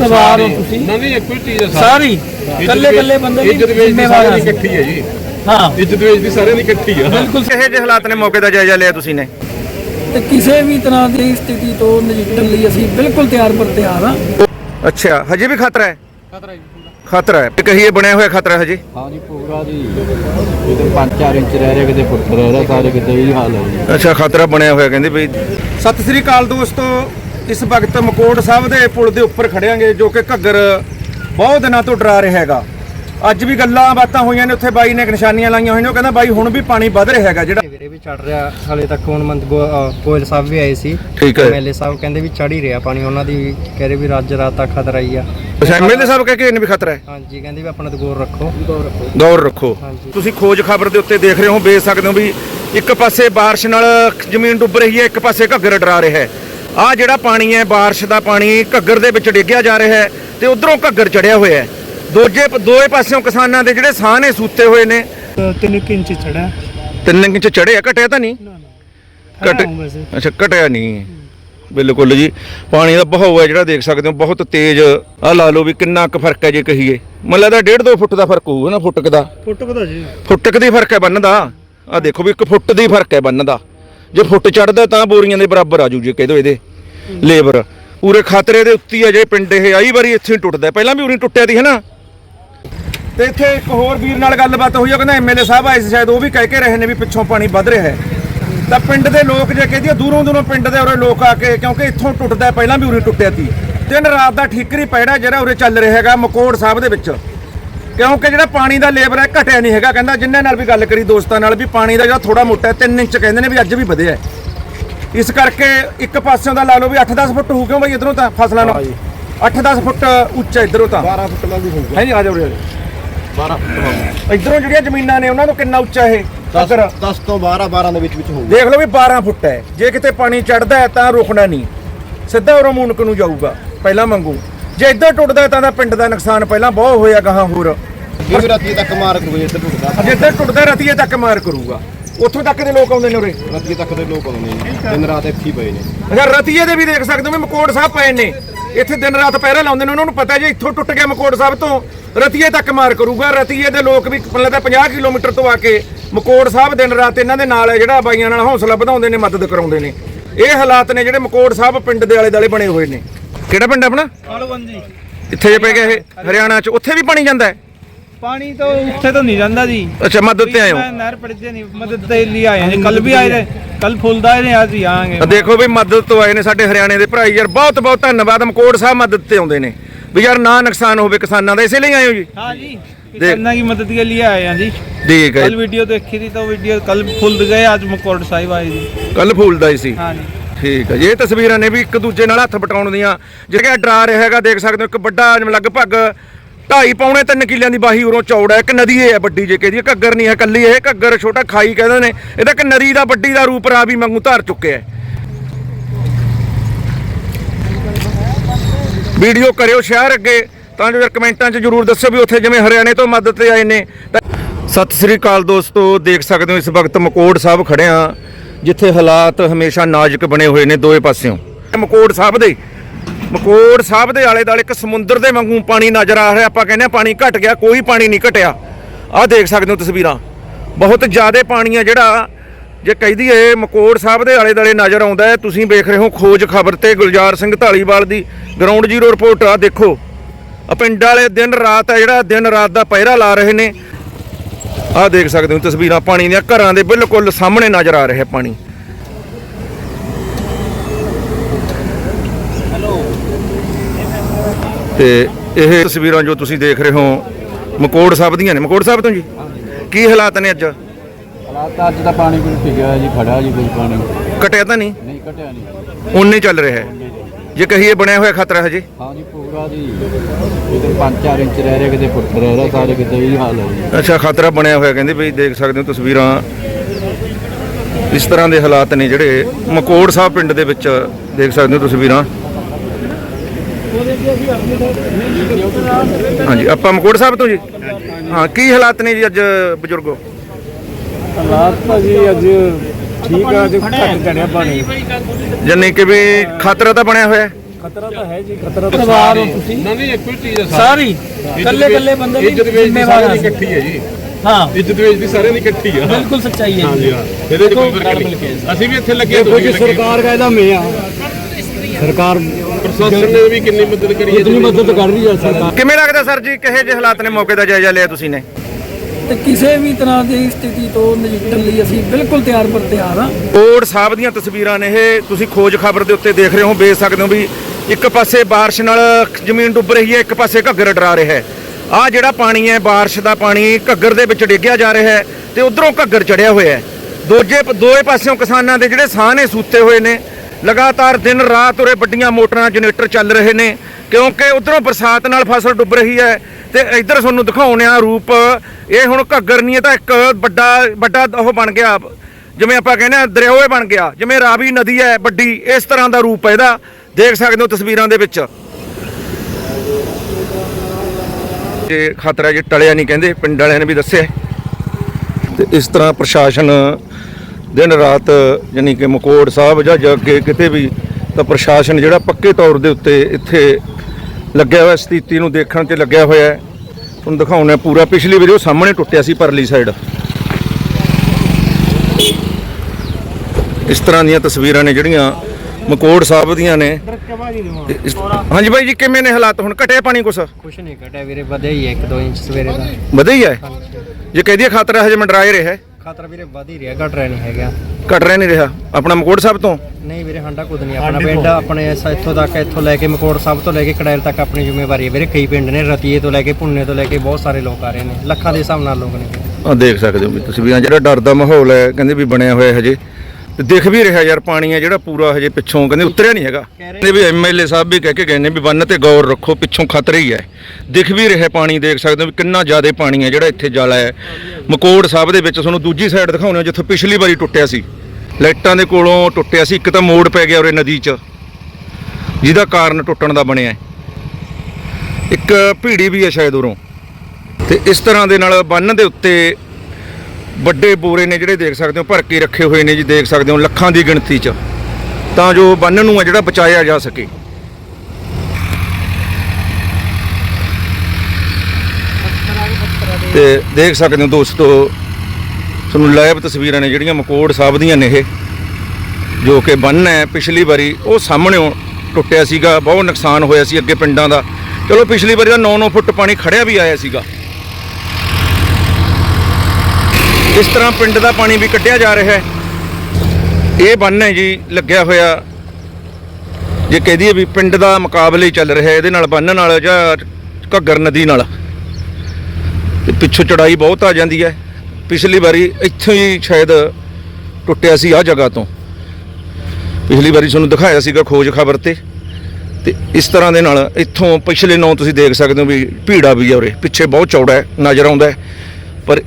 ਪਰਿਵਾਰ ਹੋ ਤੁਸੀਂ? ਨਵੀਂ ਇੱਕੋ ਹੀ ਚੀਜ਼ ਹੈ ਸਾਰੀ। ਕੱਲੇ ਕੱਲੇ ਬੰਦੇ ਦੀ ਇੱਜ਼ਤ ਵੇਚ ਦੀ ਜ਼ਿੰਮੇਵਾਰ ਸਾਰਿਆਂ ਆ। ਦੀ ਇਕੱਠੀ ਹੈ ਜੀ। ਹਾਂ। ਇੱਜ਼ਤ ਵੇਚ ਦੀ ਸਾਰਿਆਂ ਦੀ ਇਕੱਠੀ ਆ। ਬਿਲਕੁਲ। ਕਿਹੋ ਜਿਹੇ ਹਾਲਾਤ ਨੇ? ਮੌਕੇ ਦਾ ਜਾਇਜ਼ਾ ਲਿਆ ਤੁਸੀਂ ਨੇ। ਤੇ ਕਿਸੇ ਵੀ ਤਰ੍ਹਾਂ ਦੀ ਸਥਿਤੀ ਤੋਂ ਨਜਿੱਠਣ ਲਈ ਅਸੀਂ ਬਿਲਕੁਲ ਤਿਆਰ ਪਰ ਤਿਆਰ ਹਾਂ। ਅੱਛਾ ਹਜੇ ਵੀ ਖਤਰਾ ਹੈ? ਖਤਰਾ ਹੈ। ਤੇ ਕਹੀਏ ਬਣਿਆ ਹੋਇਆ ਖਤਰਾ ਹਜੇ? ਹਾਂ ਜੀ ਪੂਰਾ ਜੀ। ਕਿਤੇ 5-4 ਇੰਚ ਰਹਿ ਰਿਹਾ ਕਿਤੇ ਫੁੱਟ ਰਹਿ ਰਿਹਾ ਸਾਰੇ ਕਿਤੇ ਇਹੀ ਹਾਲ ਹੈ ਜੀ। ਅੱਛਾ ਖਤਰਾ ਬਣਿਆ ਹੋਇਆ ਕਹਿੰਦੇ ਬਈ। ਸਤਿ ਸ੍ਰੀ ਅਕਾਲ ਦੋਸਤੋ। ਇਸ ਵਕਤ ਮਕੋੜ ਸਾਹਿਬ ਦੇ ਪੁਲ ਦੇ ਉੱਪਰ ਖੜਿਆਂਗੇ ਜੋ ਕਿ ਘੱਗਰ ਬਹੁਤ ਦਿਨਾਂ ਤੋਂ ਡਰਾ ਰਿਹਾ ਹੈਗਾ। ਅੱਜ ਵੀ ਗੱਲਾਂ ਬਾਤਾਂ ਹੋਈਆਂ ਨੇ ਉੱਥੇ ਬਾਈ ਨੇ ਇੱਕ ਨਿਸ਼ਾਨੀਆਂ ਲਾਈਆਂ ਹੋਈਆਂ ਨੇ ਉਹ ਕਹਿੰਦਾ ਬਾਈ ਹੁਣ ਵੀ ਪਾਣੀ ਵੱਧ ਰਿਹਾ ਹੈਗਾ ਜਿਹੜਾ ਵੀਰੇ ਵੀ ਚੜ ਰਿਹਾ ਹਾਲੇ ਤੱਕ ਹੁਣ ਮੰਦ ਕੋਇਲ ਸਾਹਿਬ ਵੀ ਆਏ ਸੀ। ਠੀਕ ਹੈ। ਐਮਐਲਏ ਸਾਹਿਬ ਕਹਿੰਦੇ ਵੀ ਚੜ ਹੀ ਰਿਹਾ ਪਾਣੀ ਉਹਨਾਂ ਦੀ ਕਹਿ ਰਹੇ ਵੀ ਰਾਜ ਰਾਤ ਤੱਕ ਖਤਰਾ ਹੀ ਆ। ਐਮਐਲਏ ਸਾਹਿਬ ਕਹਿ ਕੇ ਇਹਨੇ ਵੀ ਖਤਰਾ ਹੈ? ਹਾਂਜੀ ਕਹਿੰਦੇ ਵੀ ਆਪਣਾ ਤੇ ਗੌਰ ਰੱਖੋ। ਗੌਰ ਰੱਖੋ। ਹਾਂਜੀ। ਤੁਸੀਂ ਖੋਜ ਖਬਰ ਦੇ ਉੱਤੇ ਦੇਖ ਰਹੇ ਹੋ ਵੇਖ ਸਕਦੇ ਹੋ ਵੀ ਇੱਕ ਪਾਸੇ ਬਾਰਿਸ਼ ਨਾਲ ਜ਼ਮੀਨ ਡੁੱਬ ਰਹੀ ਹੈ ਇੱਕ ਪਾਸੇ ਘੱਗਰ ਡਰਾ ਰਿਹਾ ਹੈ। ਆਹ ਜਿਹੜਾ ਪਾਣੀ ਹੈ ਬਾਰਿਸ਼ ਦਾ ਪਾਣੀ ਘੱਗਰ ਦੇ ਵਿੱਚ ਡਿੱਗਿਆ ਜਾ ਰਿਹਾ ਹੈ ਤੇ ਉਧਰੋਂ ਘੱਗਰ ਚੜਿਆ ਹੋਇਆ ਹੈ। ਦੋਜੇ ਦੋਏ ਪਾਸਿਓਂ ਕਿਸਾਨਾਂ ਦੇ ਜਿਹੜੇ ਸਾਹ ਨੇ ਸੂਤੇ ਹੋਏ ਨੇ। ਤਿੰਨ ਕੁ ਇੰਚ ਚੜਾ ਤਿੰਨ ਇੰਚ ਚੜਿਆ ਘਟਿਆ ਤਾਂ ਨਹੀਂ? ਘਟ ਅੱਛਾ ਘਟਿਆ ਨਹੀਂ। ਬਿਲਕੁਲ ਜੀ। ਪਾਣੀ ਦਾ ਬਹਾਅ ਹੈ ਜਿਹੜਾ ਦੇਖ ਸਕਦੇ ਹੋ ਬਹੁਤ ਤੇਜ਼। ਆ ਲਾ ਲਓ ਵੀ ਕਿੰਨਾ ਕੁ ਫ਼ਰਕ ਹੈ ਜੇ ਕਹੀਏ। ਮੈਨੂੰ ਲੱਗਦਾ 1.5 2 ਫੁੱਟ ਦਾ ਫ਼ਰਕ ਹੋਊਗਾ ਨਾ ਫੁੱਟ ਕੁ ਦਾ। ਫੋਟੋ ਕਦਾ ਜੀ। ਫੁੱਟ ਕੁ ਦੀ ਫ਼ਰਕ ਹੈ ਬੰਨ ਦਾ। ਆ ਦੇਖੋ ਵੀ ਇੱਕ ਫੁੱਟ ਦੀ ਫ਼ਰਕ ਹੈ ਬੰਨ ਦਾ। ਜੇ ਫੁੱਟ ਚੜਦਾ ਤਾਂ ਬੋਰੀਆਂ ਦੇ ਬਰਾਬਰ ਆ ਜੂ ਜੇ ਕਹਿ ਦੋ ਇਹਦੇ ਲੇਬਰ। ਪੂਰੇ ਖਤਰੇ ਦੇ ਉੱਤੇ ਆ ਜੇ ਪਿੰਡ ਇਹ ਆਈ ਵਾਰੀ ਇੱਥੇ ਟੁੱਟਦਾ। ਪਹਿਲਾਂ ਵੀ ਉਰੀ ਟੁੱਟਿਆ ਸੀ ਹਨਾ? ਤੇ ਇੱਥੇ ਇੱਕ ਹੋਰ ਵੀਰ ਨਾਲ ਗੱਲਬਾਤ ਹੋਈ ਉਹ ਕਹਿੰਦਾ ਐਮਐਲਏ ਸਾਹਿਬ ਆਏ ਸੀ, ਸ਼ਾਇਦ ਉਹ ਵੀ ਕਹਿ ਕੇ ਰਹੇ ਨੇ ਵੀ ਪਿੱਛੋਂ ਪਾਣੀ ਵੱਧ ਰਿਹਾ ਹੈ। ਤਾਂ ਪਿੰਡ ਦੇ ਲੋਕ ਜੇ ਕਹਿੰਦੇ ਦੂਰੋਂ ਦੂਰੋਂ ਪਿੰਡ ਦੇ ਉਰੇ ਲੋਕ ਆ ਕੇ, ਕਿਉਂਕਿ ਇੱਥੋਂ ਟੁੱਟਦਾ, ਪਹਿਲਾਂ ਵੀ ਉਰੇ ਟੁੱਟਿਆ ਸੀ। ਦਿਨ ਰਾਤ ਦਾ ਠੀਕਰੀ ਪੈੜਾ ਜਿਹੜਾ ਉਰੇ ਚੱਲ ਰਿਹਾ ਹੈਗਾ ਮਕੋੜ ਸਾਹਿਬ ਦੇ ਵਿੱਚ। ਕਿਉਂਕਿ ਜਿਹੜਾ ਪਾਣੀ ਦਾ ਲੇਵਲ ਹੈ ਘਟਿਆ ਨਹੀਂ ਹੈਗਾ। ਕਹਿੰਦਾ ਜਿੰਨਾਂ ਨਾਲ ਵੀ ਗੱਲ ਕਰੀ ਦੋਸਤਾਂ ਨਾਲ ਵੀ ਪਾਣੀ ਦਾ ਜਿਹੜਾ ਥੋੜਾ ਮੋਟਾ ਹੈ 3 ਇੰਚ ਕਹਿੰਦੇ ਨੇ ਵੀ ਅੱਜ ਵੀ ਵਧਿਆ ਇਸ ਕਰਕੇ ਇੱਕ ਪਾਸਿਓਂ ਦਾ ਲਾ ਲਓ ਵੀ 8-10 ਫੁੱਟ ਹੋ ਕਿਉਂ ਬਈ ਇਧਰੋਂ ਤਾਂ ਫਸਲਾਂ ਨੂੰ? 8-10 ਫੁੱਟ ਉੱਚਾ ਇਧਰੋਂ ਤਾਂ। 12 ਫੁੱਟ ਨਾਲ ਵੀ ਹੋਊਗਾ। ਹੈ ਜੀ ਆ ਜਾਓ ਉਰੇ 12 ਫੁੱਟ ਇਧਰੋਂ ਜਿਹੜੀਆਂ ਜ਼ਮੀਨਾਂ ਨੇ ਉਹਨਾਂ ਨੂੰ ਕਿੰਨਾ ਉੱਚਾ ਇਹ? ਅਗਰ 10 ਤੋਂ 12 12 ਦੇ ਵਿੱਚ ਵਿੱਚ ਹੋਊਗਾ। ਦੇਖ ਲਓ ਵੀ 12 ਫੁੱਟ ਹੈ। ਜੇ ਕਿਤੇ ਪਾਣੀ ਚੜਦਾ ਹੈ ਤਾਂ ਰੁਕਣਾ ਨਹੀਂ। ਸਿੱਧਾ ਉਰੋਂ ਮੂਨਕ ਨੂੰ ਜਾਊਗਾ ਪਹਿਲਾਂ ਮੰਗੂ ਜੇ ਇੱਧਰ ਟੁੱਟਦਾ ਤਾਂ ਦਾ ਪਿੰਡ ਦਾ ਨੁਕਸਾਨ ਪਹਿਲਾਂ ਬਹੁਤ ਹੋਇਆ ਗਾਹਾਂ ਹੋਰ। ਇਹ ਵੀ ਰਾਤੀ ਤੱਕ ਮਾਰ ਕਰੂਗਾ ਇੱਧਰ ਟੁੱਟਦਾ ਜੇ ਇੱਧਰ ਟੁੱਟਦਾ ਰਤੀਏ ਤੱਕ ਮਾਰ ਕਰੂਗਾ। ਉੱਥੋਂ ਤੱਕ ਦੇ ਲੋਕ ਆਉਂਦੇ ਨੇ ਉਰੇ? ਰਾਤੀ ਤੱਕ ਦੇ ਲੋਕ ਆਉਂਦੇ ਨੇ। ਦਿਨ ਰਾਤ ਇੱਥੇ ਹੀ ਪਏ ਨੇ। ਅੱਛਾ ਰਤੀਏ ਦੇ ਵੀ ਦੇਖ ਸਕਦੇ ਹੋ ਵੀ ਮਕੋੜ ਸਾਹਿਬ ਪਏ ਨੇ। ਇੱਥੇ ਦਿਨ ਰਾਤ ਪਹਿਰਾ ਲਾਉਂਦੇ ਨੇ ਉਹਨਾਂ ਨੂੰ ਪਤਾ ਜੇ ਇੱਥੋਂ ਟੁੱਟ ਗਿਆ ਮਕੋੜ ਸਾਹਿਬ ਤੋਂ ਰਤੀਏ ਤੱਕ ਮਾਰ ਕਰੂਗਾ। ਰਤੀਏ ਦੇ ਲੋਕ ਵੀ ਮੈਨੂੰ ਲੱਗਦਾ 50 ਕਿਲੋਮੀਟਰ ਤੋਂ ਆ ਕੇ ਮਕੋੜ ਸਾਹਿਬ ਦਿਨ ਰਾਤ ਇਹਨਾਂ ਦੇ ਨਾਲ ਹੈ ਜਿਹੜਾ ਬਾਈਆਂ ਨਾਲ ਹੌਸਲਾ ਵਧਾਉਂਦੇ ਨੇ ਮਦਦ ਕਰਾਉਂਦੇ ਨੇ। ਇਹ ਹਾਲਾਤ ਨੇ ਜਿਹੜੇ ਮਕੋੜ ਸਾਹਿਬ ਪਿੰਡ ਦੇ ਆਲੇ ਦੁਆਲੇ ਬਣੇ ਹੋਏ ਨੇ। ਕਿਹੜਾ ਪਿੰਡ ਆਪਣਾ? ਕਾਲਵਨ ਜੀ। ਇੱਥੇ ਜੇ ਪੈ ਗਿਆ ਇਹ? ਹਰਿਆਣਾ ਚ। ਉੱਥੇ ਵੀ ਪਾਣੀ ਜਾਂਦਾ ਹੈ? ਪਾਣੀ ਤਾਂ ਉੱਥੇ ਤੋਂ ਨਹੀਂ ਜਾਂਦਾ ਜੀ। ਅੱਛਾ ਮਦਦ ਤੇ ਆਏ ਹੋ? ਮੈਂ ਨਹਿਰ ਪੜਦੇ ਨਹੀਂ ਮਦਦ ਤੇ ਲਈ ਆਏ ਹਾਂ ਕੱਲ ਵੀ ਆਏ ਨੇ ਕੱਲ ਫੁੱਲਦਾ ਨੇ ਅੱਜ ਹੀ ਆਵਾਂਗੇ। ਦੇਖੋ ਵੀ ਮਦਦ ਤੋਂ ਆਏ ਨੇ ਸਾਡੇ ਹਰਿਆਣੇ ਦੇ ਭਰਾ। ਯਾਰ ਬਹੁਤ ਬਹੁਤ ਧੰਨਵਾਦ। ਮਕੋੜ ਸਾਹਿਬ ਮਦਦ ਤੇ ਆਉਂਦੇ ਨੇ। ਵੀ ਯਾਰ ਨਾ ਨੁਕਸਾਨ ਹੋਵੇ ਕਿਸਾਨਾਂ ਦਾ ਇਸੇ ਲਈ ਆਏ ਹੋ ਜੀ? ਹਾਂ ਜੀ ਕਿਸਾਨਾਂ ਦੀ ਮਦਦ ਕੇ ਲਈ ਆਏ ਹਾਂ ਜੀ। ਠੀਕ ਹੈ ਕੱਲ ਵੀਡੀਓ ਦੇਖੀ ਸੀ ਤਾਂ ਵੀਡੀਓ ਕੱਲ ਫੁੱਲਦ ਗਏ ਅੱਜ ਮਕੌੜ ਸਾਹਿਬ ਆਏ ਜੀ। ਕੱਲ ਫੁੱਲਦਾ ਹੀ ਸੀ। ਹਾਂ ਜੀ। ਠੀਕ ਹੈ ਇਹ ਤਸਵੀਰਾਂ ਨੇ ਵੀ ਇੱਕ ਦੂਜੇ ਨਾਲ ਹੱਥ ਬਟਾਉਣ ਦੀਆਂ। ਜਿਹੜਾ ਡਰਾ ਰਿਹਾ ਹੈਗਾ ਦੇਖ ਸਕਦੇ ਹੋ ਇੱਕ ਵੱਡਾ ਲਗਭਗ ਢਾਈ ਪੌਣੇ ਤਿੰਨ ਕਿੱਲਿਆਂ ਦੀ ਬਾਹੀ ਉਰੋਂ ਚੌੜਾ ਹੈ। ਇੱਕ ਨਦੀ ਇਹ ਹੈ ਵੱਡੀ ਜੇ ਕਹਦੀ ਘੱਗਰ ਨਹੀਂ ਹੈ ਕੱਲੀ ਇਹ ਘੱਗਰ ਛੋਟਾ ਖਾਈ ਕਹਿੰਦੇ ਨੇ। ਇਹਦਾ ਇੱਕ ਨਦੀ ਦਾ ਵੱਡੀ ਦਾ ਰੂਪ ਰਾ ਵੀ ਵਾਂਗੂ ਧਾਰ ਚੁੱਕਿਆ ਹੈ। ਵੀਡੀਓ ਕਰਿਓ ਸ਼ੇਅਰ ਅੱਗੇ। ਤਾਂ ਜੋ ਕਮੈਂਟਾਂ 'ਚ ਜਰੂਰ ਦੱਸਿਓ ਵੀ ਉੱਥੇ ਜਿਵੇਂ ਹਰਿਆਣੇ ਤੋਂ ਮਦਦ ਤੇ ਆਏ ਨੇ। ਤਾਂ ਸਤਿ ਸ੍ਰੀ ਅਕਾਲ ਦੋਸਤੋ, ਦੇਖ ਸਕਦੇ ਹੋ ਇਸ ਵਕਤ ਮਕੋੜ ਸਾਹਿਬ ਖੜੇ ਆ ਜਿੱਥੇ ਹਾਲਾਤ ਹਮੇਸ਼ਾ ਨਾਜ਼ੁਕ ਬਣੇ ਹੋਏ ਨੇ ਦੋਵੇਂ ਪਾਸਿਓਂ। ਮਕੋੜ ਸਾਹਿਬ ਦੇ ਮਕੋੜ ਸਾਹਿਬ ਦੇ ਆਲੇ ਦੁਆਲੇ ਇੱਕ ਸਮੁੰਦਰ ਦੇ ਵਾਂਗੂ ਪਾਣੀ ਨਜ਼ਰ ਆ ਰਿਹਾ। ਆਪਾਂ ਕਹਿੰਦੇ ਆ ਪਾਣੀ ਘਟ ਗਿਆ, ਕੋਈ ਪਾਣੀ ਨਹੀਂ ਘਟਿਆ। ਆਹ ਦੇਖ ਸਕਦੇ ਹੋ ਤਸਵੀਰਾਂ। ਬਹੁਤ ਜ਼ਿਆਦਾ ਪਾਣੀ ਆ ਜਿਹੜਾ, ਜੇ ਕਹਿ ਦਈਏ ਮਕੋੜ ਸਾਹਿਬ ਦੇ ਆਲੇ ਦੁਆਲੇ ਨਜ਼ਰ ਆਉਂਦਾ ਹੈ। ਤੁਸੀਂ ਵੇਖ ਰਹੇ ਹੋ ਖੋਜ ਖਬਰ ਤੇ ਗੁਲਜ਼ਾਰ ਸਿੰਘ ਢਾਲੀਵਾਲ ਦੀ ਗਰਾਊਂਡ ਜ਼ੀਰੋ ਰਿਪੋਰਟ ਆ ਦੇਖੋ ਪਿੰਡ ਵਾਲੇ ਦਿਨ ਰਾਤ ਆ ਜਿਹੜਾ, ਦਿਨ ਰਾਤ ਦਾ ਪਹਿਰਾ ਲਾ ਰਹੇ ਨੇ। ਆਹ ਦੇਖ ਸਕਦੇ ਹੋ ਤਸਵੀਰਾਂ, ਪਾਣੀ ਦੀਆਂ ਘਰਾਂ ਦੇ ਬਿਲਕੁਲ ਸਾਹਮਣੇ ਨਜ਼ਰ ਆ ਰਿਹਾ ਪਾਣੀ। ਤੇ ਇਹ ਤਸਵੀਰਾਂ ਜੋ ਤੁਸੀਂ ਦੇਖ ਰਹੇ ਹੋ ਮਕੋੜ ਸਾਹਿਬ ਦੀਆਂ ਨੇ। ਮਕੋੜ ਸਾਹਿਬ ਤੋਂ ਜੀ? ਕੀ ਹਾਲਾਤ ਨੇ ਅੱਜ? ਹਾਲਾਤ ਅੱਜ ਦਾ ਪਾਣੀ ਵੀ ਟਿਕਿਆ ਜੀ ਖੜਾ ਜੀ ਕੋਈ ਪਾਣੀ। ਕਟਿਆ ਤਾਂ ਨਹੀਂ? ਨਹੀਂ ਘਟਿਆ ਨਹੀਂ। ਉਨੇ ਚੱਲ ਰਿਹਾ ਹੈ। ਜੇ ਕਹੀਏ ਬਣਿਆ ਹੋਇਆ ਖਤਰਾ ਹਜੇ? ਹਾਂ ਜੀ ਪੂਰਾ ਜੀ। ਕਿਤੇ 5-4 ਇੰਚ ਰਹਿ ਰਿਹਾ ਕਿਤੇ ਫੁੱਟ ਰਹਿ ਰਿਹਾ ਸਾਰੇ ਕਿਤੇ ਇਹੀ ਹਾਲ ਹੈ ਜੀ। ਅੱਛਾ ਖਤਰਾ ਬਣਿਆ ਹੋਇਆ ਕਹਿੰਦੇ ਵੀ ਦੇਖ ਸਕਦੇ ਹੋ ਤਸਵੀਰਾਂ। ਇਸ ਤਰ੍ਹਾਂ ਦੇ ਹਾਲਾਤ ਨੇ ਜਿਹੜੇ ਮਕੋੜ ਸਾਹਿਬ ਪਿੰਡ ਦੇ ਵਿੱਚ ਦੇਖ ਸਕਦੇ ਹੋ ਤਸਵੀਰਾਂ। ਹਾਂਜੀ ਆਪਾਂ ਮਕੋੜ ਸਾਹਿਬ ਤੋਂ ਜੀ। ਹਾਂ ਕੀ ਹਾਲਾਤ ਨੇ ਜੀ ਅੱਜ ਬਜ਼ੁਰਗੋ? ਹਾਲਾਤ ਤਾਂ ਜੀ ਅੱਜ ਠੀਕ ਆ ਅੱਜ ਘੱਟ ਚੜਿਆ ਪਾਣੀ। ਜਾਨੀ ਕਿ ਵੀ ਖਤਰਾ ਤਾਂ ਬਣਿਆ ਹੋਇਆ। ਖਤਰਾ ਤਾਂ ਹੈ ਜੀ ਖਤਰਾ ਪਰਿਵਾਰ ਹੋ ਤੁਸੀਂ ਨਾ ਨਹੀਂ ਇੱਕੋ ਹੀ ਚੀਜ਼ ਹੈ ਸਾਰੀ? ਕੱਲੇ ਕੱਲੇ ਬੰਦੇ ਇੱਜ਼ਤ ਦੀ ਵੇਚ ਦੀ ਜ਼ਿੰਮੇਵਾਰ ਸਾਰਿਆਂ ਆ ਦੀ ਇਕੱਠੀ ਹੈ ਜੀ। ਹਾਂ। ਇੱਜ਼ਤ ਵੇਚ ਦੀ ਸਾਰਿਆਂ ਦੀ ਇਕੱਠੀ ਆ। ਬਿਲਕੁਲ ਸੱਚਾਈ ਹੈ ਹਾਂਜੀ ਜੀ ਹਾਂ। ਇਹਦੇ ਚ ਕੋਈ ਫ਼ਰਕ ਨਹੀਂ। ਅਸੀਂ ਵੀ ਇੱਥੇ ਲੱਗੇ ਤੁਸੀਂ ਸਰਕਾਰ ਦਾ ਇਹਦਾ ਮੈਂ ਆ। ਸਰਕਾਰ ਪ੍ਰਸ਼ਾਸਨ ਨੇ ਵੀ ਕਿੰਨੀ ਮਦਦ ਕਰੀ ਹੈ ਇਤਨੀ ਮਦਦ ਕਰ ਰਹੀ ਹੈ ਸਰਕਾਰ? ਕਿਵੇਂ ਲੱਗਦਾ ਸਰ ਜੀ ਕਿਹੇ ਜਿਹੇ ਹਾਲਾਤ ਨੇ ਮੌਕੇ ਦਾ ਜਾਇਜ਼ਾ ਲਿਆ ਤੁਸੀਂ ਨੇ? ਤੇ ਕਿਸੇ ਵੀ ਤਰ੍ਹਾਂ ਦੀ ਸਥਿਤੀ ਤੋਂ ਨਜਿੱਠਣ ਲਈ ਅਸੀਂ ਬਿਲਕੁਲ ਤਿਆਰ ਪਰ ਤਿਆਰ ਹਾਂ। ਕੋੜ ਸਾਹਿਬ ਦੀਆਂ ਤਸਵੀਰਾਂ ਨੇ ਇਹ ਤੁਸੀਂ ਖੋਜ ਖਬਰ ਦੇ ਉੱਤੇ ਦੇਖ ਰਹੇ ਹੋ ਵੇਖ ਸਕਦੇ ਹੋ ਵੀ ਇੱਕ ਪਾਸੇ ਬਾਰਿਸ਼ ਨਾਲ ਜ਼ਮੀਨ ਡੁੱਬ ਰਹੀ ਹੈ ਇੱਕ ਪਾਸੇ ਘੱਗਰ ਡਰਾ ਰਿਹਾ ਹੈ। ਆਹ ਜਿਹੜਾ ਪਾਣੀ ਹੈ ਬਾਰਿਸ਼ ਦਾ ਪਾਣੀ ਘੱਗਰ ਦੇ ਵਿੱਚ ਡਿੱਗਿਆ ਜਾ ਰਿਹਾ ਹੈ ਤੇ ਉਧਰੋਂ ਘੱਗਰ ਚੜਿਆ ਹੋਇਆ ਹੈ। ਦੂਜੇ ਦੋਏ ਪਾਸਿਓਂ ਕਿਸਾਨਾਂ ਦੇ ਜਿਹੜੇ ਸਾਹ ਨੇ ਸੂਤੇ ਹੋਏ ਨੇ। ਲਗਾਤਾਰ ਦਿਨ ਰਾਤ ਉਰੇ ਵੱਡੀਆਂ ਮੋਟਰਾਂ ਜਨਰੇਟਰ ਚੱਲ ਰਹੇ ਨੇ, ਕਿਉਂਕਿ ਉਧਰੋਂ ਬਰਸਾਤ ਨਾਲ ਫਸਲ ਡੁੱਬ ਰਹੀ ਹੈ ਤੇ ਇੱਧਰ ਤੁਹਾਨੂੰ ਦਿਖਾਉਣੇ ਆ ਰੂਪ, ਇਹ ਹੁਣ ਘੱਗਰ ਨਹੀਂ, ਇਹ ਤਾਂ ਇੱਕ ਵੱਡਾ ਵੱਡਾ ਉਹ ਬਣ ਗਿਆ, ਜਿਵੇਂ ਆਪਾਂ ਕਹਿੰਦੇ ਆ ਦਰਿਆਏ ਬਣ ਗਿਆ, ਜਿਵੇਂ ਰਾਵੀ ਨਦੀ ਹੈ ਵੱਡੀ, ਇਸ ਤਰ੍ਹਾਂ ਦਾ ਰੂਪ ਹੈ ਇਹਦਾ, ਦੇਖ ਸਕਦੇ ਹੋ ਤਸਵੀਰਾਂ ਦੇ ਵਿੱਚ। ਇਹ ਖਤਰਾ ਜੇ ਟਲਿਆ ਨਹੀਂ ਕਹਿੰਦੇ, ਪਿੰਡ ਵਾਲਿਆਂ ਨੇ ਵੀ ਦੱਸਿਆ। ਤੇ ਇਸ ਤਰ੍ਹਾਂ ਪ੍ਰਸ਼ਾਸਨ ਦਿਨ ਰਾਤ ਯਾਨੀ ਕਿ ਮਕੋੜ ਸਾਹਿਬ ਜਾਂ ਜਾਂ ਅੱਗੇ ਕਿਤੇ ਵੀ ਤਾਂ ਪ੍ਰਸ਼ਾਸਨ ਜਿਹੜਾ ਪੱਕੇ ਤੌਰ ਦੇ ਉੱਤੇ ਇੱਥੇ ਲੱਗਿਆ ਹੋਇਆ ਸਥਿਤੀ ਨੂੰ ਦੇਖਣ ਤੇ ਲੱਗਿਆ ਹੋਇਆ ਹੈ। ਤੁਹਾਨੂੰ ਦਿਖਾਉਣਾ ਪੂਰਾ। ਪਿਛਲੀ ਵਾਰੀ ਉਹ ਸਾਹਮਣੇ ਟੁੱਟਿਆ ਸੀ ਪਰਲੀ ਸਾਈਡ ਇਸ ਤਰ੍ਹਾਂ ਦੀਆਂ ਤਸਵੀਰਾਂ ਨੇ ਜਿਹੜੀਆਂ ਮਕੋੜ ਸਾਹਿਬ ਦੀਆਂ ਨੇ। ਹਾਂਜੀ ਬਾਈ ਜੀ ਕਿਵੇਂ ਨੇ ਹਾਲਾਤ? ਹੁਣ ਘਟਿਆ ਪਾਣੀ ਕੁਛ? ਕੁਛ ਨਹੀਂ ਘਟਿਆ ਵੀਰੇ ਵਧਿਆ ਹੀ 1-2 ਇੰਚ ਸਵੇਰੇ ਦਾ। ਵਧਿਆ ਹੀ ਹੈ? ਜੇ ਕਹਿ ਦਈਏ ਖਤਰਾ ਹਜੇ ਮੰਡਰਾਏ ਰਿਹਾ ਹੈ, ਖਤਰਾ ਵੀਰੇ ਵਧ ਹੀ ਰਿਹਾ ਘਟ ਰਿਹਾ ਨਹੀਂ ਹੈਗਾ। ਘਟ ਰਿਹਾ ਨਹੀਂ ਰਿਹਾ? ਆਪਣਾ ਮਕੋੜ ਸਾਹਿਬ ਤੋਂ? ਨਹੀਂ ਵੀਰੇ ਹਾਂਡਾ ਕੁਦ ਨਹੀਂ ਆਪਣਾ ਪਿੰਡ ਆਪਣੇ ਇੱਥੋਂ ਤੱਕ ਇੱਥੋਂ ਲੈ ਕੇ ਮਕੋੜ ਸਾਹਿਬ ਤੋਂ ਲੈ ਕੇ ਕੜੈਲ ਤੱਕ ਆਪਣੀ ਜ਼ਿੰਮੇਵਾਰੀ ਹੈ ਵੀਰੇ ਕਈ ਪਿੰਡ ਨੇ ਰਤੀਏ ਤੋਂ ਲੈ ਕੇ ਪੁੰਨੇ ਤੋਂ ਲੈ ਕੇ ਬਹੁਤ ਸਾਰੇ ਲੋਕ ਆ ਰਹੇ ਨੇ ਲੱਖਾਂ ਦੇ ਹਿਸਾਬ ਨਾਲ ਲੋਕ ਨੇ। ਆ ਦੇਖ ਸਕਦੇ ਹੋ ਵੀ ਤਸਵੀਰਾਂ ਜਿਹੜਾ ਡਰ ਦਾ ਮਾਹੌਲ ਹੈ ਕਹਿੰਦੇ ਵੀ ਬਣਿਆ ਹੋਇਆ ਹਜੇ। ਤੇ ਦਿਖ ਵੀ ਰਿਹਾ ਯਾਰ ਪਾਣੀ ਹੈ ਜਿਹੜਾ ਪੂਰਾ ਹਜੇ ਪਿੱਛੋਂ ਕਹਿੰਦੇ ਉਤਰਿਆ ਨਹੀਂ ਹੈਗਾ। ਕਹਿੰਦੇ ਵੀ ਐਮਐਲਏ ਸਾਹਿਬ ਵੀ ਕਹਿ ਕੇ ਗਏ ਨੇ ਵੀ ਬੰਨ ਤੇ ਗੌਰ ਰੱਖੋ ਪਿੱਛੋਂ ਖਤਰਾ ਹੀ ਹੈ। ਦਿਖ ਵੀ ਰਿਹਾ ਪਾਣੀ ਦੇਖ ਸਕਦੇ ਹੋ ਵੀ ਕਿੰਨਾ ਜ਼ਿਆਦਾ ਪਾਣੀ ਹੈ ਜਿਹੜਾ ਇੱਥੇ ਜਾਲਾ ਹੈ ਮਕੋੜ ਸਾਹਿਬ ਦੇ ਵਿੱਚ ਤੁਹਾਨੂੰ ਦੂਜੀ ਸਾਈਡ ਦਿਖਾਉਣੇ ਜਿੱਥੋਂ ਪਿਛਲੀ ਵਾਰੀ ਟੁੱਟਿਆ ਸੀ। ਲਾਈਟਾਂ ਦੇ ਕੋਲੋਂ ਟੁੱਟਿਆ ਸੀ ਇੱਕ ਤਾਂ ਮੋੜ ਪੈ ਗਿਆ ਉਰੇ ਨਦੀ 'ਚ। ਜਿਹਦਾ ਕਾਰਨ ਟੁੱਟਣ ਦਾ ਬਣਿਆ। ਇੱਕ ਭੀੜੀ ਵੀ ਹੈ ਸ਼ਾਇਦ ਉਰੋਂ। ਤੇ ਇਸ ਤਰ੍ਹਾਂ ਦੇ ਨਾਲ ਬੰਨ ਦੇ ਉੱਤੇ ਵੱਡੇ ਬੋਰੇ ਨੇ ਜਿਹੜੇ ਦੇਖ ਸਕਦੇ ਹੋ ਭਰ ਕੇ ਰੱਖੇ ਹੋਏ ਨੇ ਜੀ, ਦੇਖ ਸਕਦੇ ਹੋ, ਲੱਖਾਂ ਦੀ ਗਿਣਤੀ 'ਚ। ਤਾਂ ਜੋ ਬੰਨ ਨੂੰ ਹੈ ਜਿਹੜਾ ਬਚਾਇਆ ਜਾ ਸਕੇ। ਤੇ ਦੇਖ ਸਕਦੇ ਹੋ ਦੋਸਤੋ, ਤੁਹਾਨੂੰ ਲਾਈਵ ਤਸਵੀਰਾਂ ਨੇ ਜਿਹੜੀਆਂ ਮਕੋੜ ਸਾਹਿਬ ਦੀਆਂ ਨੇ ਇਹ, ਜੋ ਕਿ ਬੰਨ ਹੈ, ਪਿਛਲੀ ਵਾਰੀ ਉਹ ਸਾਹਮਣੇੋਂ ਟੁੱਟਿਆ ਸੀਗਾ, ਬਹੁਤ ਨੁਕਸਾਨ ਹੋਇਆ ਸੀ ਅੱਗੇ ਪਿੰਡਾਂ ਦਾ। ਚਲੋ ਪਿਛਲੀ ਵਾਰੀ ਦਾ 9-9 ਫੁੱਟ ਪਾਣੀ ਖੜਿਆ ਵੀ ਆਇਆ ਸੀਗਾ। ਇਸ ਤਰ੍ਹਾਂ ਪਿੰਡ ਦਾ ਪਾਣੀ ਵੀ ਕੱਢਿਆ ਜਾ ਰਿਹਾ ਹੈ, ਇਹ ਬੰਨ ਹੈ ਜੀ, ਲੱਗਿਆ ਹੋਇਆ। ਜੇ ਕਹਿ ਦਈਏ ਵੀ ਪਿੰਡ ਦਾ ਮੁਕਾਬਲੇ ਹੀ ਚੱਲ ਰਿਹਾ, ਇਹਦੇ ਨਾਲ ਬੰਨ ਨਾਲ ਜਾਂ ਘੱਗਰ ਨਦੀ ਨਾਲ। ਤੇ ਪਿੱਛੋਂ ਚੜਾਈ ਬਹੁਤ ਆ ਜਾਂਦੀ ਹੈ। ਪਿਛਲੀ ਵਾਰੀ ਇੱਥੋਂ ਹੀ ਸ਼ਾਇਦ ਟੁੱਟਿਆ ਸੀ ਆ ਜਗ੍ਹਾ ਤੋਂ। ਪਿਛਲੀ ਵਾਰੀ ਤੁਹਾਨੂੰ ਦਿਖਾਇਆ ਸੀਗਾ ਖੋਜ ਖਬਰ ਤੇ। ਤੇ ਇਸ ਤਰ੍ਹਾਂ ਦੇ ਨਾਲ ਇੱਥੋਂ ਪਿਛਲੇ ਨੌ ਤੁਸੀਂ ਦੇਖ ਸਕਦੇ ਹੋ ਵੀ ਭੀੜਾ ਵੀ ਹੈ ਉਰੇ। ਪਿੱਛੇ ਬਹੁਤ ਚੌੜਾ ਹੈ, ਨਜ਼ਰ ਆਉਂਦਾ ਪਰ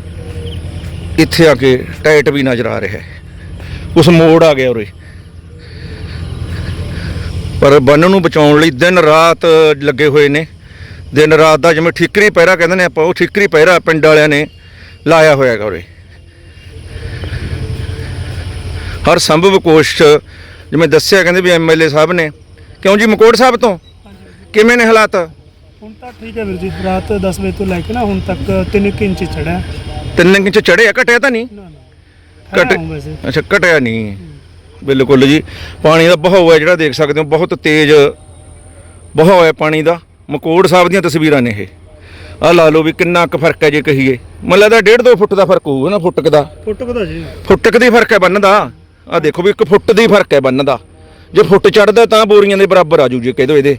ਇੱਥੇ ਆ ਕੇ ਟਾਈਟ ਵੀ ਨਜ਼ਰ ਆ ਰਿਹਾ ਹੈ। ਉਸ ਮੋੜ ਆ ਗਿਆ ਉਰੇ। ਪਰ ਬੰਨ ਨੂੰ ਬਚਾਉਣ ਲਈ ਦਿਨ ਰਾਤ ਲੱਗੇ ਹੋਏ ਨੇ। ਦਿਨ ਰਾਤ ਦਾ ਜਿਵੇਂ ਠੀਕਰੀ ਪਹਿਰਾ ਕਹਿੰਦੇ ਨੇ ਆਪਾਂ, ਉਹ ਠੀਕਰੀ ਪਹਿਰਾ ਪਿੰਡ ਵਾਲਿਆਂ ਨੇ ਲਾਇਆ ਹੋਇਆ ਹੈਗਾ ਉਰੇ। ਹਰ ਸੰਭਵ ਕੋਸ਼ਿਸ਼, ਜਿਵੇਂ ਦੱਸਿਆ ਕਹਿੰਦੇ ਵੀ ਐਮਐਲਏ ਸਾਹਿਬ ਨੇ। ਕਿਉਂ ਜੀ, ਮਕੋੜ ਸਾਹਿਬ ਤੋਂ? ਕਿਵੇਂ ਨੇ ਹਾਲਾਤ? ਹੁਣ ਤਾਂ ਠੀਕ ਹੈ ਵੀਰ ਜੀ, ਰਾਤ 10 ਵਜੇ ਤੋਂ ਲੈ ਕੇ ਨਾ ਹੁਣ ਤੱਕ 3 ਇੰਚ ਚੜਿਆ ਤਿੰਨ ਇੰਚ ਚੜਿਆ ਘਟਿਆ ਤਾਂ ਨਹੀਂ? ਨਾ ਨਾ। ਘਟ ਹੂੰ ਵੈਸੇ ਅੱਛਾ ਘਟਿਆ ਨਹੀਂ। ਬਿਲਕੁਲ ਜੀ। ਪਾਣੀ ਦਾ ਬਹਾਅ ਹੈ ਜਿਹੜਾ ਦੇਖ ਸਕਦੇ ਹੋ ਬਹੁਤ ਤੇਜ਼ ਬਹਾਅ ਹੈ ਪਾਣੀ ਦਾ। ਮਕੋੜ ਸਾਹਿਬ ਦੀਆਂ ਤਸਵੀਰਾਂ ਨੇ ਇਹ। ਆ ਲਾ ਲਓ ਵੀ ਕਿੰਨਾ ਕੁ ਫ਼ਰਕ ਹੈ ਜੇ ਕਹੀਏ। ਮੈਨੂੰ ਲੱਗਦਾ 1.5 2 ਫੁੱਟ ਦਾ ਫ਼ਰਕ ਹੋਊਗਾ ਨਾ ਫੁੱਟ ਕੁ ਦਾ। ਫੋਟੋ ਕਦਾ ਜੀ। ਫੁੱਟ ਕੁ ਦੀ ਫ਼ਰਕ ਹੈ ਬੰਨ ਦਾ। ਆ ਦੇਖੋ ਵੀ 1 ਫੁੱਟ ਦੀ ਫ਼ਰਕ ਹੈ ਬੰਨ ਦਾ। ਜੇ ਫੁੱਟ ਚੜਦਾ ਤਾਂ ਬੋਰੀਆਂ ਦੇ ਬਰਾਬਰ ਆ ਜੂ ਜੇ ਕਹਿ ਦੋ ਇਹਦੇ।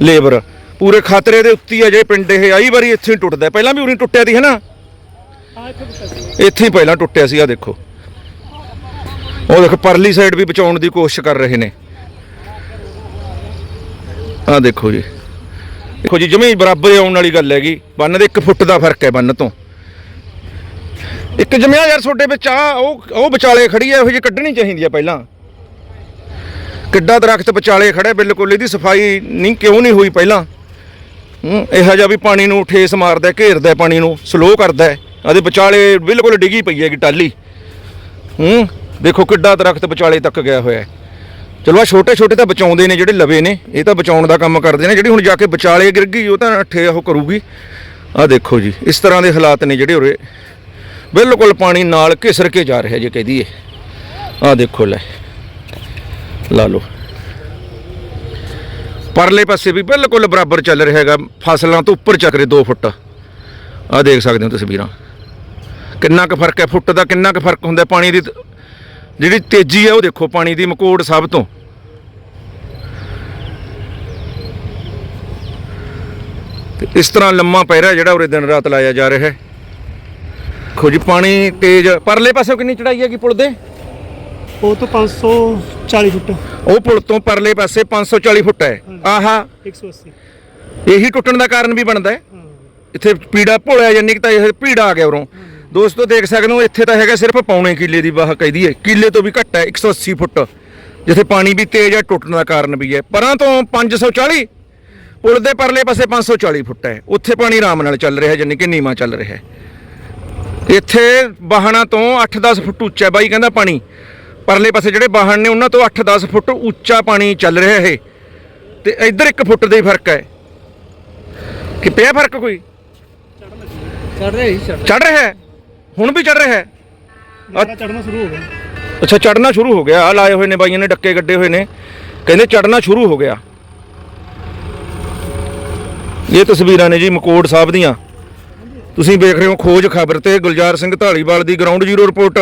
ਲੇਬਰ। ਪੂਰੇ ਖਾਤਰੇ ਦੇ ਉੱਤੇ ਹੀ ਆ ਜੇ ਪਿੰਡ ਇਹ। ਆਈ ਵਾਰੀ ਇੱਥੇ ਹੀ ਟੁੱਟਦਾ। ਪਹਿਲਾਂ ਵੀ ਉਰੀ ਟੁੱਟਿਆ ਸੀ ਹਨਾ ਇੱਥੇ ਹੀ ਪਹਿਲਾਂ ਟੁੱਟਿਆ ਸੀ ਆ ਦੇਖੋ। ਉਹ ਦੇਖੋ, ਪਰਲੀ ਸਾਈਡ ਵੀ ਬਚਾਉਣ ਦੀ ਕੋਸ਼ਿਸ਼ ਕਰ ਰਹੇ ਨੇ। ਆ ਦੇਖੋ ਜੀ। ਦੇਖੋ ਜੀ ਜਮੀ ਬਰਾਬਰ ਆਉਣ ਵਾਲੀ ਗੱਲ ਹੈਗੀ। ਬੰਨ ਦੇ 1 ਫੁੱਟ ਦਾ ਫ਼ਰਕ ਹੈ ਬੰਨ ਤੋਂ। ਇੱਕ ਜਮਿਆ ਯਾਰ, ਤੁਹਾਡੇ ਵਿੱਚ ਆ, ਉਹ ਉਹ ਵਿਚਾਲੇ ਖੜੀ ਹੈ, ਇਹੋ ਜਿਹੀ ਕੱਢਣੀ ਚਾਹੀਦੀ ਆ ਪਹਿਲਾਂ। ਕਿੱਡਾ ਦਰਖਤ ਵਿਚਾਲੇ ਖੜਾ ਬਿਲਕੁਲ ਇਹਦੀ ਸਫ਼ਾਈ ਨਹੀਂ, ਕਿਉਂ ਨਹੀਂ ਹੋਈ ਪਹਿਲਾਂ? ਇਹੋ ਜਿਹਾ ਵੀ ਪਾਣੀ ਨੂੰ ਠੇਸ ਮਾਰਦਾ ਘੇਰਦਾ ਪਾਣੀ ਨੂੰ, ਸਲੋ ਕਰਦਾ ਹੈ ਵਿਚਾਲੇ ਬਿਲਕੁਲ ਡਿੱਗੀ ਪਈ ਹੈਗੀ ਟਾਲੀ ਹੂੰ, ਦੇਖੋ ਕਿੱਡਾ ਦਰਖਤ ਵਿਚਾਲੇ ਤੱਕ ਗਿਆ ਹੋਇਆ ਹੈ। ਚਲੋ ਆ ਛੋਟੇ ਛੋਟੇ ਤਾਂ ਬਚਾਉਂਦੇ ਨੇ ਜਿਹੜੇ ਲਵੇ ਨੇ, ਇਹ ਤਾਂ ਬਚਾਉਣ ਦਾ ਕੰਮ ਕਰਦੇ ਨੇ, ਜਿਹੜੀ ਹੁਣ ਜਾ ਕੇ ਵਿਚਾਲੇ ਗਿਰ ਗਈ, ਉਹ ਤਾਂ ਠੇ ਉਹ ਕਰੂਗੀ। ਆ ਦੇਖੋ ਜੀ, ਇਸ ਤਰ੍ਹਾਂ ਦੇ ਹਾਲਾਤ ਨੇ ਜਿਹੜੇ ਉਰੇ। ਬਿਲਕੁਲ ਪਾਣੀ ਨਾਲ ਘਿਸਰ ਕੇ ਜਾ ਰਿਹਾ ਜੇ ਕਹਿ ਦਈਏ। ਆ ਦੇਖੋ ਲੈ, ਲਾ ਲਓ। ਪਰਲੇ ਪਾਸੇ ਵੀ ਬਿਲਕੁਲ ਬਰਾਬਰ ਚੱਲ ਰਿਹਾ ਹੈਗਾ, ਫਸਲਾਂ ਤੋਂ ਉੱਪਰ ਚੱਕ ਰਹੇ 2 ਫੁੱਟ। ਆ ਦੇਖ ਸਕਦੇ ਹੋ ਤਸਵੀਰਾਂ। ਕਿੰਨਾ ਕੁ ਫ਼ਰਕ ਹੈ? ਫੁੱਟ ਦਾ ਕਿੰਨਾ ਕੁ ਫ਼ਰਕ ਹੁੰਦਾ? ਪਾਣੀ ਦੀ ਜਿਹੜੀ ਤੇਜ਼ੀ ਹੈ ਉਹ ਦੇਖੋ ਪਾਣੀ ਦੀ ਮਕੋੜ ਸਭ ਤੋਂ। ਇਸ ਤਰ੍ਹਾਂ ਲੰਮਾ ਪਹਿਰਾ ਜਿਹੜਾ ਉਰੇ ਦਿਨ ਰਾਤ ਲਾਇਆ ਜਾ ਰਿਹਾ ਹੈ। ਦੇਖੋ ਜੀ ਪਾਣੀ ਤੇਜ਼ ਪਰਲੇ ਪਾਸੇ ਕਿੰਨੀ ਚੜਾਈ ਹੈਗੀ ਪੁਲ ਦੇ ਉਹ ਤੋਂ 540 ਫੁੱਟ। ਉਹ ਪੁਲ ਤੋਂ ਪਰਲੇ ਪਾਸੇ 540 ਫੁੱਟ ਹੈ। ਆਹਾ। 180 ਇਹੀ ਟੁੱਟਣ ਦਾ ਕਾਰਨ ਵੀ ਬਣਦਾ ਹੈ। ਇੱਥੇ ਪੀੜਾ ਭੋਲਿਆ ਯਾਨੀ ਕਿ ਤਾਂ ਇਹ ਪੀੜਾ ਆ ਗਿਆ ਉਰੋਂ। ਦੋਸਤੋ ਦੇਖ ਸਕਦੇ ਹੋ ਇੱਥੇ ਤਾਂ ਹੈਗਾ ਸਿਰਫ ਪੌਣੇ ਕਿੱਲੇ ਦੀ ਬਾਹ ਕਹਿੰਦੀ ਹੈ ਕਿੱਲੇ ਤੋਂ ਵੀ ਘੱਟ ਹੈ 180 ਫੁੱਟ ਜਿੱਥੇ ਪਾਣੀ ਵੀ ਤੇਜ਼ ਹੈ ਟੁੱਟਣ ਦਾ ਕਾਰਨ ਵੀ ਹੈ। ਪਰਾਂ ਤੋਂ 540 ਪੁਲ ਦੇ ਪਰਲੇ ਪਾਸੇ 540 ਫੁੱਟ ਹੈ। ਉੱਥੇ ਪਾਣੀ ਆਰਾਮ ਨਾਲ ਚੱਲ ਰਿਹਾ ਯਾਨੀ ਕਿ ਨੀਵਾਂ ਚੱਲ ਰਿਹਾ ਇੱਥੇ ਵਾਹਣਾ ਤੋਂ 8-10 ਫੁੱਟ ਉੱਚਾ ਬਾਈ ਕਹਿੰਦਾ ਪਾਣੀ। ਪਰਲੇ ਪਾਸੇ ਜਿਹੜੇ ਵਾਹਣ ਨੇ ਉਹਨਾਂ ਤੋਂ 8-10 ਫੁੱਟ ਉੱਚਾ ਪਾਣੀ ਚੱਲ ਰਿਹਾ ਇਹ। ਤੇ ਇੱਧਰ 1 ਫੁੱਟ ਦਾ ਹੀ ਫ਼ਰਕ ਹੈ। ਕਿ ਪਿਆ ਫ਼ਰਕ ਕੋਈ? ਚੜ ਰਿਹਾ ਚੜ ਚੜ ਰਿਹਾ ਹੈ? ਹੁਣ ਵੀ ਚੜ ਰਿਹਾ ਹੈ? ਮੇਰਾ ਚੜਨਾ ਸ਼ੁਰੂ ਹੋ ਗਿਆ। ਅੱਛਾ ਚੜਨਾ ਸ਼ੁਰੂ ਹੋ ਗਿਆ। ਆ ਲਾਏ ਹੋਏ ਨੇ ਬਾਈਆਂ ਨੇ ਡੱਕੇ ਗੱਡੇ ਹੋਏ ਨੇ। ਕਹਿੰਦੇ ਚੜਨਾ ਸ਼ੁਰੂ ਹੋ ਗਿਆ। ਇਹ ਤਸਵੀਰਾਂ ਨੇ ਜੀ ਮਕੋੜ ਸਾਹਿਬ ਦੀਆਂ। ਤੁਸੀਂ ਵੇਖ ਰਹੇ ਹੋ ਖੋਜ ਖਬਰ ਤੇ ਗੁਲਜ਼ਾਰ ਸਿੰਘ ਢਾਲੀਵਾਲ ਦੀ ਗਰਾਊਂਡ ਜ਼ੀਰੋ ਰਿਪੋਰਟ